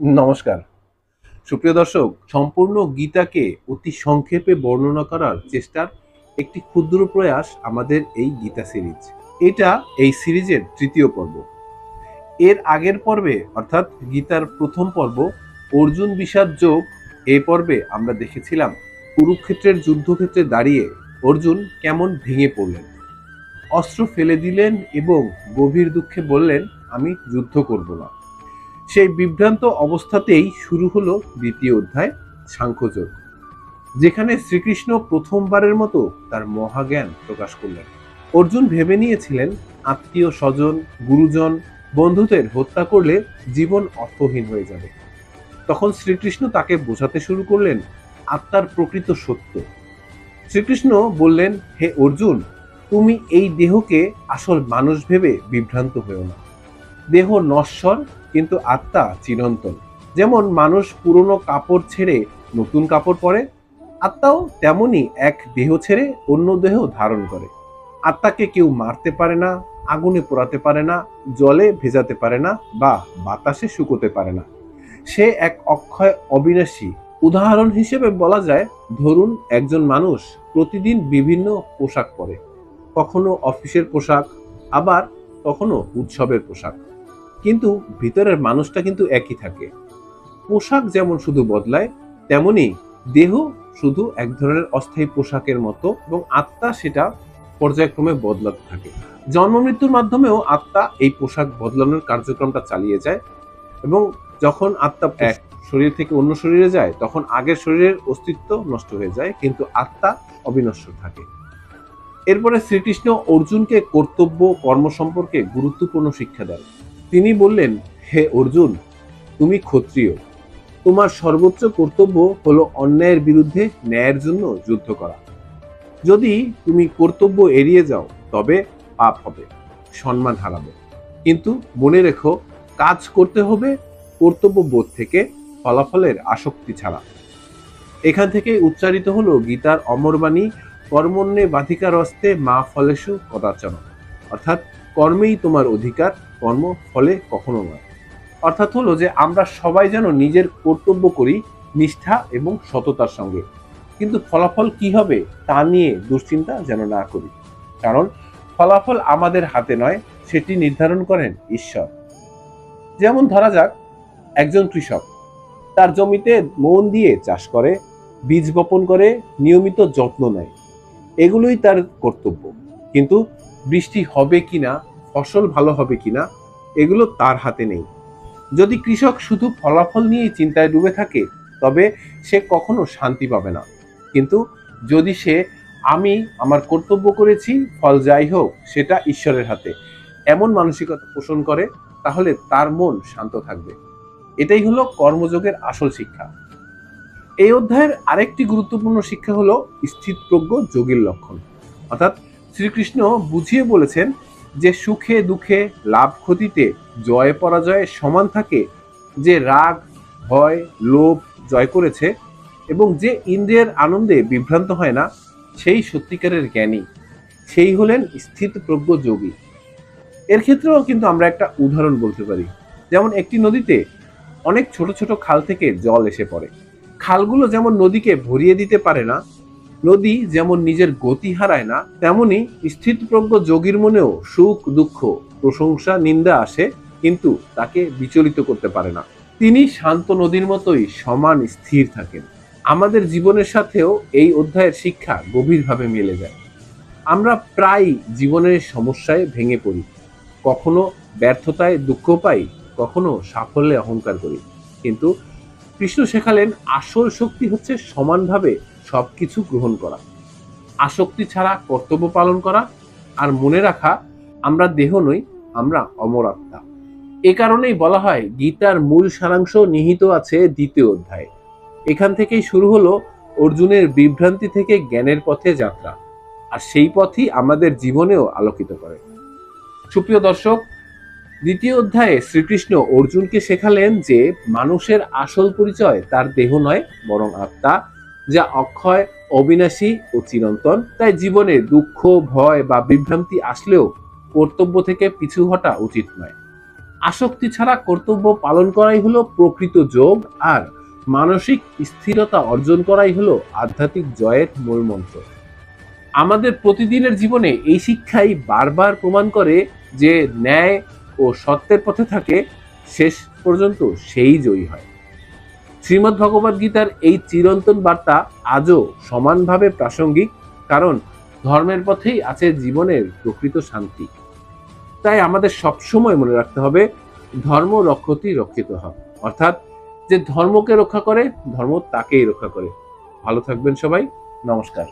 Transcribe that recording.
নমস্কার। সুপ্রিয় দর্শক, সম্পূর্ণ গীতাকে অতি সংক্ষেপে বর্ণনা করার চেষ্টার একটি ক্ষুদ্র প্রয়াস আমাদের এই গীতা সিরিজ। এটা এই সিরিজের তৃতীয় পর্ব। এর আগের পর্বে, অর্থাৎ গীতার প্রথম পর্ব, অর্জুন বিষাদ যোগ, এ পর্বে আমরা দেখেছিলাম কুরুক্ষেত্রের যুদ্ধক্ষেত্রে দাঁড়িয়ে অর্জুন কেমন ভেঙে পড়লেন। অস্ত্র ফেলে দিলেন এবং গভীর দুঃখে বললেন, আমি যুদ্ধ করব না। সেই বিভ্রান্ত অবস্থাতেই শুরু হলো দ্বিতীয় অধ্যায়, সাংখ্যযোগ, যেখানে শ্রীকৃষ্ণ প্রথমবারের মতো তার মহাজ্ঞান প্রকাশ করলেন। অর্জুন ভেবে নিয়েছিলেন, আত্মীয় স্বজন, গুরুজন, বন্ধুদের হত্যা করলে জীবন অর্থহীন হয়ে যাবে। তখন শ্রীকৃষ্ণ তাকে বোঝাতে শুরু করলেন, আত্মার প্রকৃত সত্য। শ্রীকৃষ্ণ বললেন, হে অর্জুন, তুমি এই দেহকে আসল মানুষ ভেবে বিভ্রান্ত হয়েও না। দেহ নশ্বর কিন্তু আত্মা চিরন্তন। যেমন মানুষ পুরনো কাপড় ছেড়ে নতুন কাপড় পরে, আত্মাও তেমনই এক দেহ ছেড়ে অন্য দেহ ধারণ করে। আত্মাকে কেউ মারতে পারে না, আগুনে পোড়াতে পারে না, জলে ভেজাতে পারে না বা বাতাসে শুকোতে পারে না। সে এক অক্ষয় অবিনাশী। উদাহরণ হিসেবে বলা যায়, ধরুন একজন মানুষ প্রতিদিন বিভিন্ন পোশাক পরে। কখনো অফিসের পোশাক, আবার কখনো উৎসবের পোশাক। কিন্তু ভিতরের মানুষটা কিন্তু একই থাকে। পোশাক যেমন শুধু বদলায় তেমনি দেহ শুধু এক ধরনের অস্থায়ী পোশাকের মতো এবং আত্মা সেটা পর্যায়ক্রমে বদলাতে থাকে। জন্ম মৃত্যুর মাধ্যমেও আত্মা এই পোশাক বদলানোর কার্যক্রমটা চালিয়ে যায় এবং যখন আত্মা এক শরীর থেকে অন্য শরীরে যায় তখন আগের শরীরের অস্তিত্ব নষ্ট হয়ে যায় কিন্তু আত্মা অবিনশ্বর থাকে। এরপরে শ্রীকৃষ্ণ অর্জুনকে কর্তব্য কর্ম সম্পর্কে গুরুত্বপূর্ণ শিক্ষা দেন। তিনি বললেন, হে অর্জুন, তুমি ক্ষত্রিয়। তোমার সর্বোচ্চ কর্তব্য হলো অন্যায়ের বিরুদ্ধে ন্যায়ের জন্য যুদ্ধ করা। যদি তুমি কর্তব্য এড়িয়ে যাও, তবে পাপ হবে, সম্মান হারাবে। কিন্তু মনে রেখো, কাজ করতে হবে কর্তব্য বোধ থেকে, ফলাফলের আসক্তি ছাড়া। এখান থেকে উচ্চারিত হলো গীতার অমরবাণী কর্মণ্যে বাধিকার অস্তে মা ফলেশু কদাচন। অর্থাৎ কর্মেই তোমার অধিকার, কর্ম ফলে কখনো নয়। অর্থাৎ হলো যে আমরা সবাই যেন নিজের কর্তব্য করি নিষ্ঠা এবং সততার সঙ্গে। কিন্তু ফলাফল কি হবে তা নিয়ে দুশ্চিন্তা যেন না করি। কারণ ফলাফল আমাদের হাতে নয়, সেটি নির্ধারণ করেন ঈশ্বর। যেমন ধরা যাক, একজন কৃষক, তার জমিতে মন দিয়ে চাষ করে, বীজ বপন করে, নিয়মিত যত্ন নেয়। এগুলোই তার কর্তব্য। কিন্তু বৃষ্টি হবে কিনা, ফসল ভালো হবে কিনা, এগুলো তার হাতে নেই। যদি কৃষক শুধু ফলাফল নিয়ে চিন্তায় ডুবে থাকে, তবে সে কখনো শান্তি পাবে না। কিন্তু যদি সে, আমি আমার কর্তব্য করেছি, ফল যাই হোক, সেটা ঈশ্বরের হাতে। এমন মানসিকতা পোষণ করে, তাহলে তার মন শান্ত থাকবে। এটাই হলো কর্মযোগের আসল শিক্ষা। এই অধ্যায়ের আরেকটি গুরুত্বপূর্ণ শিক্ষা হলো স্থিতপ্রজ্ঞ যোগীর লক্ষণ। অর্থাৎ শ্রীকৃষ্ণ বুঝিয়ে বলেছেন যে সুখে দুঃখে লাভ ক্ষতিতে জয় পরাজয়ে সমান থাকে যে রাগ, ভয়, লোভ জয় করেছে এবং যে ইন্দ্রিয়ের আনন্দে বিভ্রান্ত হয় না, সেই সত্যিকারের জ্ঞানী। সেই হলেন স্থিতপ্রজ্ঞ যোগী। এর ক্ষেত্রেও কিন্তু আমরা একটা উদাহরণ বলতে পারি। যেমন একটি নদীতে অনেক ছোট ছোট খাল থেকে জল এসে পড়ে। খালগুলো যেমন নদীকে ভরিয়ে দিতে পারে না নদী যেমন নিজের গতি হারায় না, তেমনি স্থিতপ্রজ্ঞ যোগীর মনেও সুখ, দুঃখ, প্রশংসা, নিন্দা আসে, কিন্তু তাকে বিচলিত করতে পারে না। তিনি শান্ত নদীর মতোই সমান স্থির থাকেন। আমাদের জীবনের সাথেও এই অধ্যায়ের শিক্ষা গভীরভাবে মিলে যায়। আমরা প্রায় জীবনের সমস্যায় ভেঙে পড়ি। কখনো ব্যর্থতায় দুঃখ পাই, কখনো সাফল্যে অহংকার করি। কিন্তু কৃষ্ণ শেখালেন আসল শক্তি হচ্ছে সমানভাবে সবকিছু গ্রহণ করা। আসক্তি ছাড়া কর্তব্য পালন করা আর মনে রাখা, আমরা দেহ নই, আমরা অমর আত্মা। এ কারণেই বলা হয়, গীতার মূল সারাংশ নিহিত আছে দ্বিতীয় অধ্যায়ে। এখান থেকেই শুরু হলো অর্জুনের বিভ্রান্তি থেকে জ্ঞানের পথে যাত্রা। আর সেই পথই আমাদের জীবনেও আলোকিত করে। সুপ্রিয় দর্শক, দ্বিতীয় অধ্যায়ে শ্রীকৃষ্ণ অর্জুনকে শেখালেন যে, মানুষের আসল পরিচয় তার দেহ নয়, বরং আত্মা। যা অক্ষয়, অবিনাশী ও চিরন্তন। তাই জীবনে দুঃখ, ভয় বা বিভ্রান্তি আসলেও কর্তব্য থেকে পিছু হটা উচিত নয়। আসক্তি ছাড়া কর্তব্য পালন করাই হলো প্রকৃত যোগ আর মানসিক স্থিরতা অর্জন করাই হলো আধ্যাত্মিক জয়ের মূল মন্ত্র। আমাদের প্রতিদিনের জীবনে এই শিক্ষাই বারবার প্রমাণ করে যে ন্যায় ও সত্যের পথে থাকে, শেষ পর্যন্ত সেই জয়ী হয়। শ্রীমদ্ ভগবদ গীতার এই চিরন্তন বার্তা আজও সমানভাবে প্রাসঙ্গিক, কারণ ধর্মের পথেই আছে জীবনের প্রকৃত শান্তি। তাই আমাদের সবসময় মনে রাখতে হবে, ধর্ম রক্ষতি রক্ষিত হয় অর্থাৎ যে ধর্মকে রক্ষা করে, ধর্ম তাকেই রক্ষা করে। ভালো থাকবেন সবাই। নমস্কার।